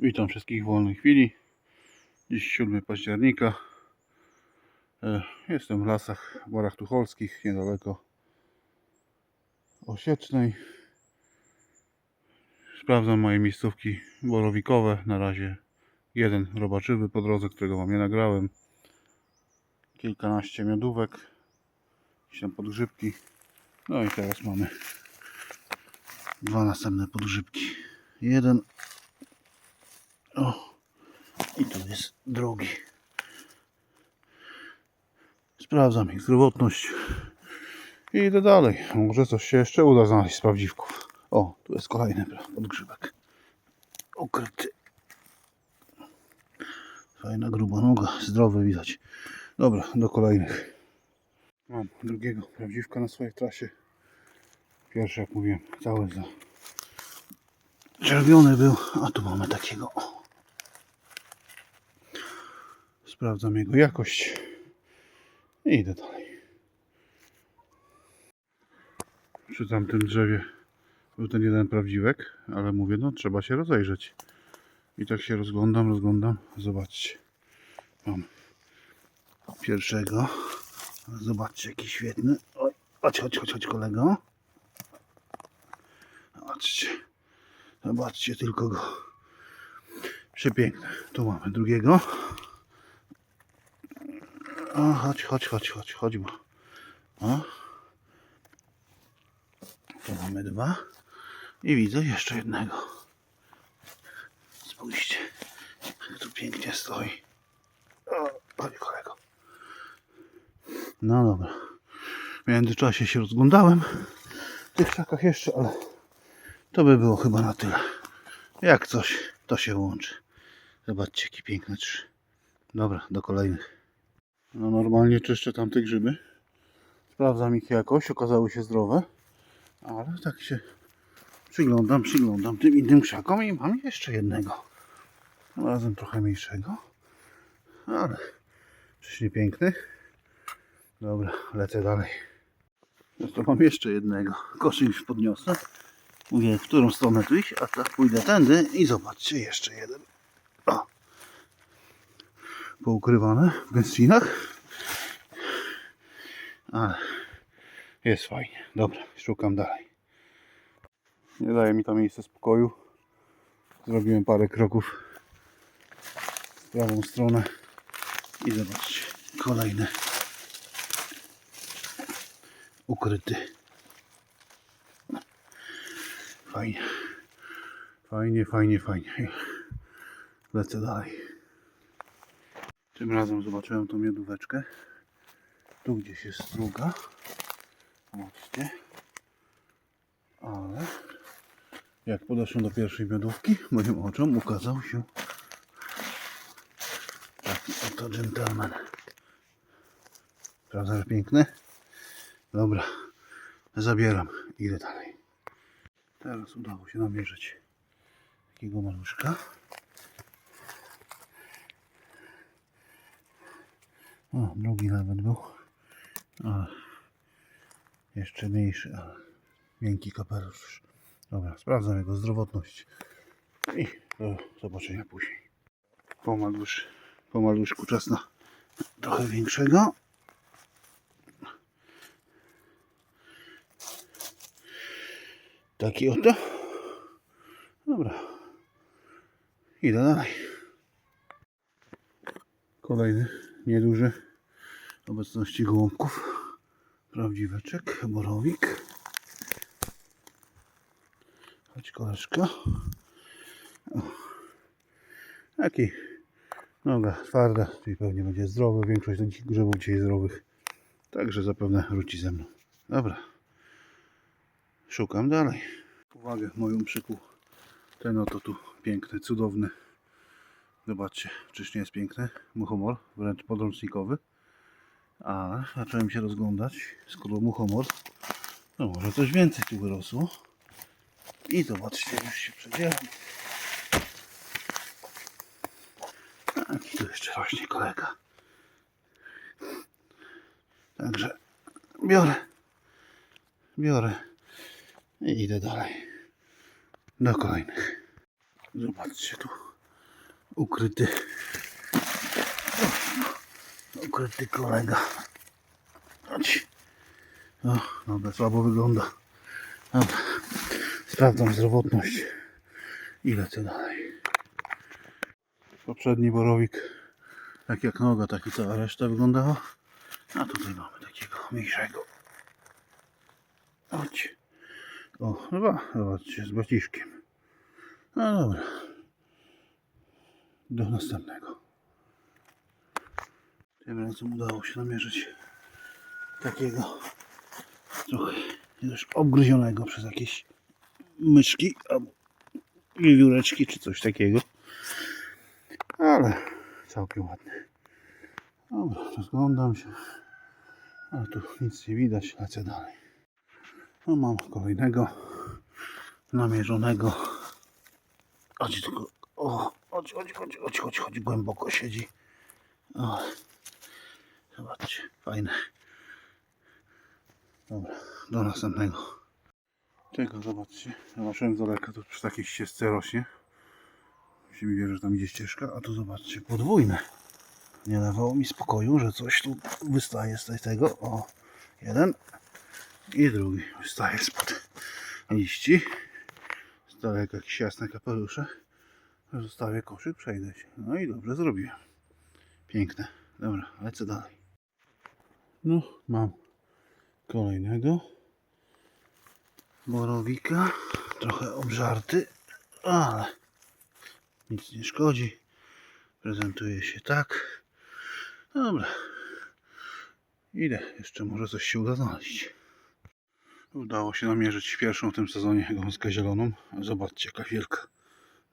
Witam wszystkich w wolnej chwili. Dziś 7 października. E, Jestem w lasach Borach Tucholskich, niedaleko Osiecznej. Sprawdzam moje miejscówki borowikowe. Na razie jeden robaczywy po drodze, którego wam nie nagrałem. Kilkanaście miodówek. Jakieś tam podgrzybki. No i teraz mamy dwa następne podgrzybki. Jeden o, i tu jest drugi. Sprawdzam ich zdrowotność. I idę dalej. Może coś się jeszcze uda znaleźć z prawdziwków. O, tu jest kolejny podgrzybek. Ukryty. Fajna gruba noga, zdrowy widać. Dobra, do kolejnych. Mam drugiego prawdziwka na swojej trasie. Pierwszy, jak mówiłem, cały za czerwiony był, a tu mamy takiego. o. Sprawdzam jego jakość i idę dalej. Przy tamtym drzewie był ten jeden prawdziwek, ale mówię, no trzeba się rozejrzeć. I tak się rozglądam, rozglądam. Zobaczcie. Mam pierwszego. Zobaczcie, jaki świetny. Oj, chodź, chodź, chodź, chodź kolego. Zobaczcie. Zobaczcie tylko go. Przepiękny. Tu mamy drugiego. O, chodź, chodź, chodź, chodź, chodź. O. Tu mamy dwa. I widzę jeszcze jednego. Spójrzcie. Tu pięknie stoi. O, chodź kolego. No dobra. W międzyczasie się rozglądałem w tych krzakach jeszcze, ale to by było chyba na tyle. Jak coś, to się łączy. Zobaczcie, jakie piękne trzy. Dobra, do kolejnych. No normalnie czyszczę tamte grzyby. Sprawdzam ich jakość, okazały się zdrowe. Ale tak się przyglądam, przyglądam tym innym krzakom i mam jeszcze jednego. Razem trochę mniejszego. Ale czyśnie piękny. Dobra, lecę dalej. No to mam jeszcze jednego. Koszyk już podniosę. Mówię, w którą stronę tu iść, a tak pójdę tędy i zobaczcie, jeszcze jeden. O. Poukrywane w gęstwinach. Ale jest fajnie. Dobra, szukam dalej. Nie daje mi to miejsce spokoju. Zrobiłem parę kroków w prawą stronę i zobaczcie, kolejny ukryty. Fajnie. Fajnie, fajnie, fajnie. Lecę dalej. Tym razem zobaczyłem tą miodóweczkę. Tu gdzieś jest druga. Zobaczcie. Ale jak podeszłem do pierwszej miodówki, moim oczom ukazał się taki oto gentleman. Prawda, że piękny? Dobra, zabieram. Idę dalej. Teraz udało się namierzyć takiego maluszka. O, drugi nawet był. Ale jeszcze mniejszy, ale miękki kapelusz. Dobra, sprawdzam jego zdrowotność. I do zobaczenia później. Po, malusz, po maluszku czas na trochę większego. Taki oto. Dobra. Idę dalej. Kolejny, nieduży. Obecności gołąbków. Prawdziweczek, borowik. Chodź koleżka. O. Taki. Noga twarda, czyli pewnie będzie zdrowy. Większość tych grzybów dzisiaj zdrowych. Także zapewne wróci ze mną. Dobra. Szukam dalej. Uwagę moją przykuł ten oto tu piękny, cudowny. Zobaczcie, czyż nie jest piękny? Muchomor, wręcz podręcznikowy. Ale zacząłem się rozglądać, skoro muchomor, no może coś więcej tu wyrosło. I zobaczcie, już się przedzieram. Tak, i tu jeszcze rośnie kolega. Także biorę, biorę i idę dalej do kolejnych. Zobaczcie tu. ukryty ukryty kolega. Chodź. O, dobra, słabo wygląda. Dobra. Sprawdzam zdrowotność i lecę dalej. Poprzedni borowik, tak jak noga, tak i cała reszta wyglądała. A tutaj mamy takiego mniejszego. Chodź. O, chyba, zobaczcie, z baciszkiem. No dobra. Do następnego. Tym razem udało się namierzyć takiego trochę już obgryzionego przez jakieś myszki albo wiewióreczki czy coś takiego. Ale całkiem ładny. Dobra, rozglądam się. Ale tu nic nie widać, lecę dalej. No mam kolejnego namierzonego. Chodź tylko. O, chodź, chodź, chodź, chodź, chodź, chodź, głęboko siedzi. O, zobaczcie, fajne. Dobra, do następnego. Tego zobaczcie. Zobaczyłem z daleka, tu przy takiej ścieżce rośnie. Się mi wierzy, że tam idzie ścieżka, a tu zobaczcie, podwójne. Nie dawało mi spokoju, że coś tu wystaje z tego. O, jeden i drugi wystaje spod liści. Z daleka jakieś jasne kapelusze. Zostawię koszyk, przejdę się. No i dobrze zrobiłem. Piękne. Dobra, lecę dalej. No, mam kolejnego borowika. Trochę obżarty, ale nic nie szkodzi. Prezentuje się tak. Dobra. Idę. Jeszcze może coś się uda znaleźć. Udało się namierzyć pierwszą w tym sezonie gąskę zieloną. Zobaczcie jaka wielka.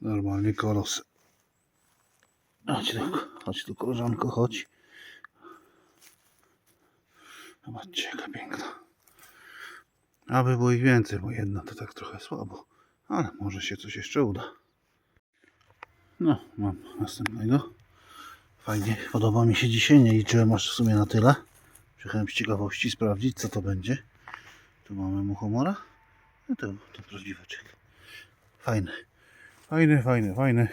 Normalnie kolos. Chodź tu, chodź tu koleżanko, chodź. Zobaczcie jaka piękna. Aby było ich więcej, bo jedna to tak trochę słabo. Ale może się coś jeszcze uda. No, mam następnego. Fajnie, podoba mi się dzisiaj. Nie liczyłem aż w sumie na tyle. Przyjechałem z ciekawości sprawdzić, co to będzie. Tu mamy muchomora. No to, to prawdziweczek. Fajny. Fajny, fajny, fajny.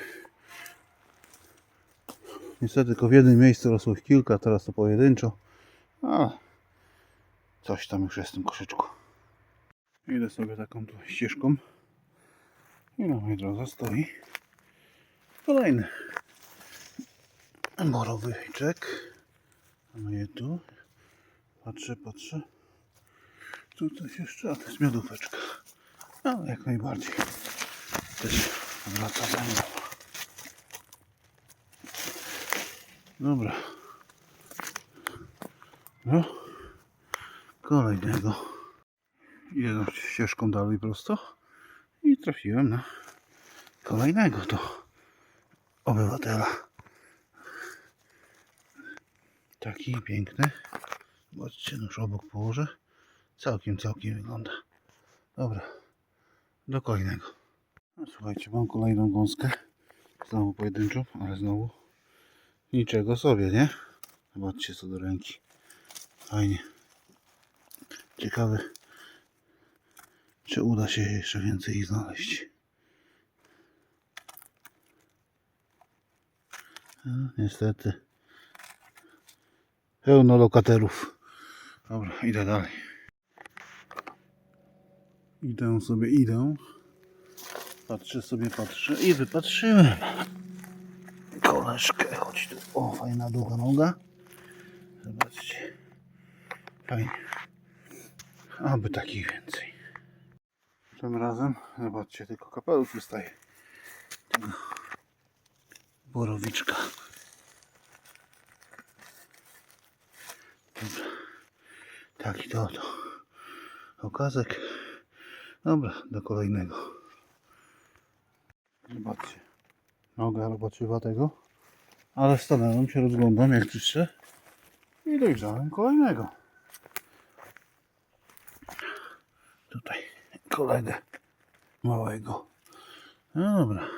Niestety tylko w jednym miejscu rosło ich kilka, teraz to pojedynczo. Ale coś tam już jest w tym koszyczku. Idę sobie taką tu ścieżką. I na mojej drodze stoi kolejny borowyczek. Mamy je tu. Patrzę, patrzę. Tu coś jeszcze, a to jest miodóweczka. Ale jak najbardziej. Też wraca za mną. Dobra. No. Kolejnego. Idę ścieżką dalej prosto. I trafiłem na kolejnego to obywatela. Taki piękny. Zobaczcie, już obok położę. Całkiem, całkiem wygląda. Dobra. Do kolejnego. No, słuchajcie, mam kolejną gąskę. Znowu pojedynczą, ale znowu niczego sobie, nie? Zobaczcie co do ręki. Fajnie. Ciekawe, czy uda się jeszcze więcej ich znaleźć. No, niestety. Pełno lokaterów. Dobra, idę dalej. Idę sobie, idę. Patrzę sobie, patrzę i wypatrzyłem. Koleżkę, chodź tu. O, fajna długa noga. Zobaczcie. Fajnie. Aby takich więcej. Tym razem, zobaczcie, tylko kapelusz wystaje. Tego borowiczka. Dobra. Taki to oto. Okazek. Dobra, do kolejnego. Zobaczcie. Noga robaczywatego. Ale stanąłem się, rozglądam jak czyszczę. I dojrzałem kolejnego. Tutaj kolegę małego. No dobra.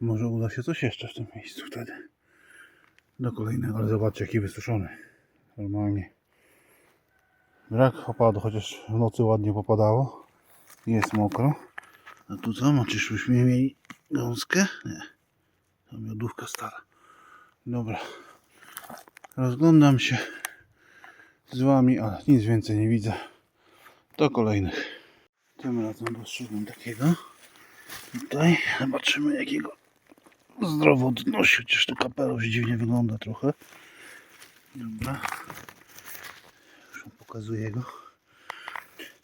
Może uda się coś jeszcze w tym miejscu wtedy. Do kolejnego, ale zobaczcie jaki wysuszony. Normalnie. Brak opadu, chociaż w nocy ładnie popadało. Jest mokro. A tu co? No, czyżbyśmy mieli gąskę? Nie. To miodówka stara. Dobra. Rozglądam się z wami, ale nic więcej nie widzę. Do kolejnych. Tym razem dostrzegłem takiego. Tutaj zobaczymy jakiego zdrowotności, chociaż tu kapelusz dziwnie wygląda trochę. Dobra. Już pokazuję go.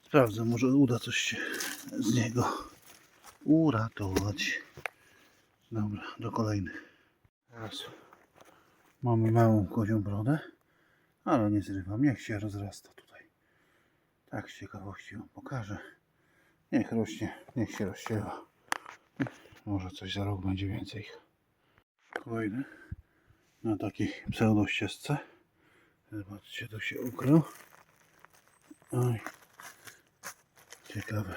Sprawdzę, może uda coś się z niego uratować. Dobra, do kolejnych. Teraz mamy małą kozią brodę, ale nie zrywam. Niech się rozrasta. Tak z ciekawości wam pokażę. Niech rośnie, niech się rozsiewa. Może coś za rok będzie więcej. Kolejny na takiej pseudościeżce. Zobaczcie, to się ukrył. Oj. Ciekawe,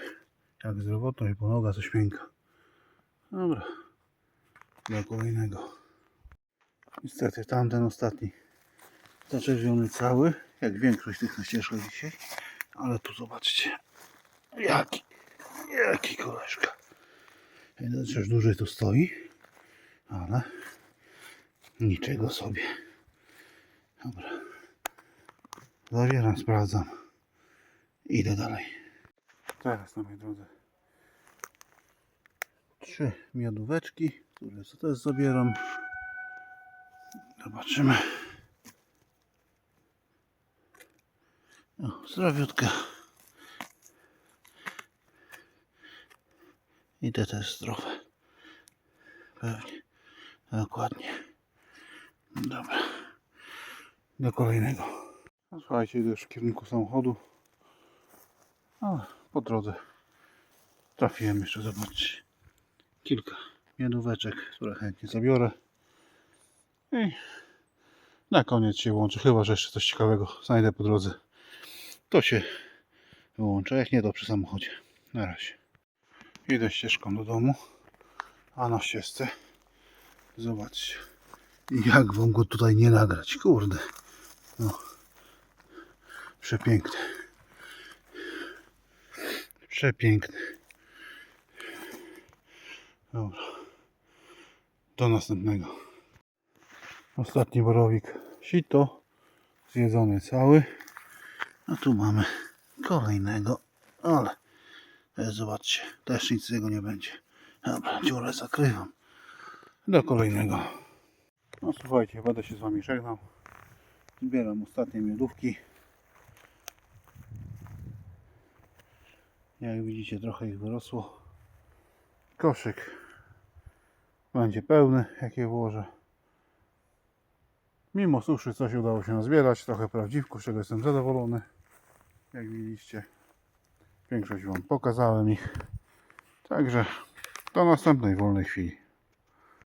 jak zdrowotność, bo noga coś miękka. Dobra, do kolejnego. Niestety tamten ostatni zaczerwiony cały, jak większość tych na ścieżkach dzisiaj. Ale tu zobaczcie, jaki, jaki koleżka. Że już dłużej tu stoi, ale niczego sobie. Dobra. Zawieram, sprawdzam. Idę dalej. Teraz na mojej drodze trzy miodóweczki, które co też zabieram. Zobaczymy. Zdrowiutka. I te też zdrowe. Pewnie. Dokładnie. Dobra. Do kolejnego. No, słuchajcie, idę już w kierunku samochodu. A po drodze trafiłem jeszcze, zobaczcie. Kilka miodóweczek, które chętnie zabiorę. I na koniec się łączę, chyba że jeszcze coś ciekawego znajdę po drodze. To się wyłączę, jak nie to przy samochodzie. Na razie. Idę ścieżką do domu, a na ścieżce zobaczcie, jak wam go tutaj nie nagrać, kurde. No. Przepiękny. Przepiękny. Dobra. Do następnego. Ostatni borowik sito. Zjedzony cały. A tu mamy kolejnego. Ale zobaczcie, też nic z tego nie będzie. Dobra, dziurę zakrywam. Do kolejnego. No słuchajcie, będę się z wami żegnał. Zbieram ostatnie miodówki. Jak widzicie, trochę ich wyrosło. Koszyk będzie pełny, jak je włożę. Mimo suszy coś udało się nazbierać, trochę prawdziwków, z czego jestem zadowolony. Jak widzicie, większość Wam pokazałem ich. Także do następnej wolnej chwili.